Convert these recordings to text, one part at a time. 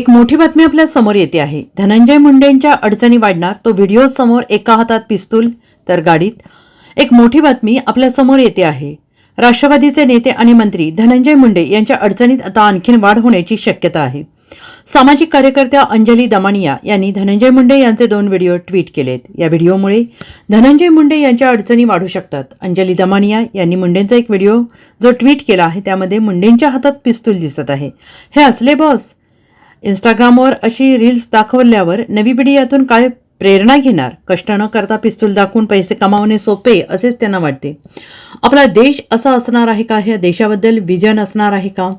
एक मोठी बातमी आपल्यासमोर येते आहे. धनंजय मुंडेंच्या अडचणी वाढणार तो व्हिडिओ समोर एका हातात पिस्तूल तर गाडीत. एक मोठी बातमी आपल्यासमोर येते आहे. राष्ट्रवादीचे नेते आणि मंत्री धनंजय मुंडे यांच्या अडचणीत आता आणखीन वाढ होण्याची शक्यता आहे. सामाजिक कार्यकर्त्या अंजली दमानिया यांनी धनंजय मुंडे यांचे दोन व्हिडिओ ट्विट केलेत. या व्हिडिओमुळे धनंजय मुंडे यांच्या अडचणी वाढू शकतात. अंजली दमानिया यांनी मुंडेंचा एक व्हिडिओ जो ट्विट केला आहे त्यामध्ये मुंडेंच्या हातात पिस्तूल दिसत आहे. हे असले बॉस इंस्टाग्रामवर अशी रील्स दाखवल्यावर नवी पिढी यातून काय प्रेरणा घेणार? कष्ट न करता पिस्तूल दाखवून पैसे कमावणे सोपे असेच त्यांना वाटते. आपला देश असा असणार आहे का? ह्या देशाबद्दल विजन असणार आहे का?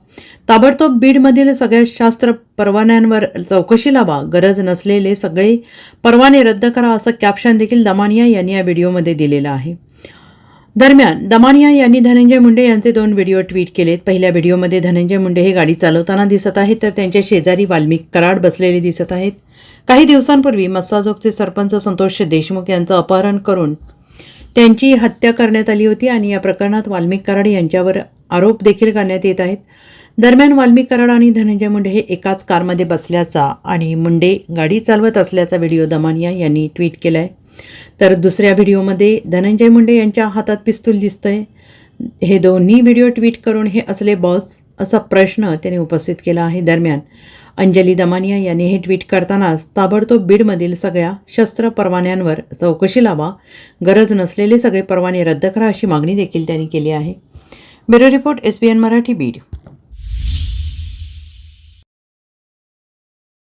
ताबडतोब बीडमधील सगळ्या शास्त्र परवान्यांवर चौकशी लावा. गरज नसलेले सगळे परवाने रद्द करा असं कॅप्शन देखील दमानिया यांनी या व्हिडिओमध्ये दिलेलं आहे. दरम्यान दमानिया यांनी धनंजय मुंडे यांचे दोन व्हिडिओ ट्विट केलेत. पहिल्या व्हिडिओमध्ये धनंजय मुंडे हे गाडी चालवताना दिसत आहेत तर त्यांच्या शेजारी वाल्मिक कराड बसलेले दिसत आहेत. काही दिवसांपूर्वी मस्साजोगचे सरपंच संतोष देशमुख यांचं अपहरण करून त्यांची हत्या करण्यात आली होती आणि या प्रकरणात वाल्मिक कराड यांच्यावर आरोप देखील करण्यात येत आहेत. दरम्यान वाल्मिक कराड आणि धनंजय मुंडे हे एकाच कारमध्ये बसल्याचा आणि मुंडे गाडी चालवत असल्याचा व्हिडिओ दमानिया यांनी ट्विट केला आहे तर दुसऱ्या व्हिडिओमध्ये धनंजय मुंडे यांच्या हातात पिस्तूल दिसतंय. हे दोन्ही व्हिडिओ ट्विट करून हे असले बॉस असा प्रश्न त्याने उपस्थित केला आहे दरम्यान. अंजली दमानिया यांनी हे ट्विट करतानाच ताबडतोब बीडमधील सगळ्या शस्त्र परवान्यांवर चौकशी लावा. गरज नसलेले सगळे परवाने रद्द करा अशी मागणी देखील त्यांनी केली आहे. Bureau report S B N Marathi Beed.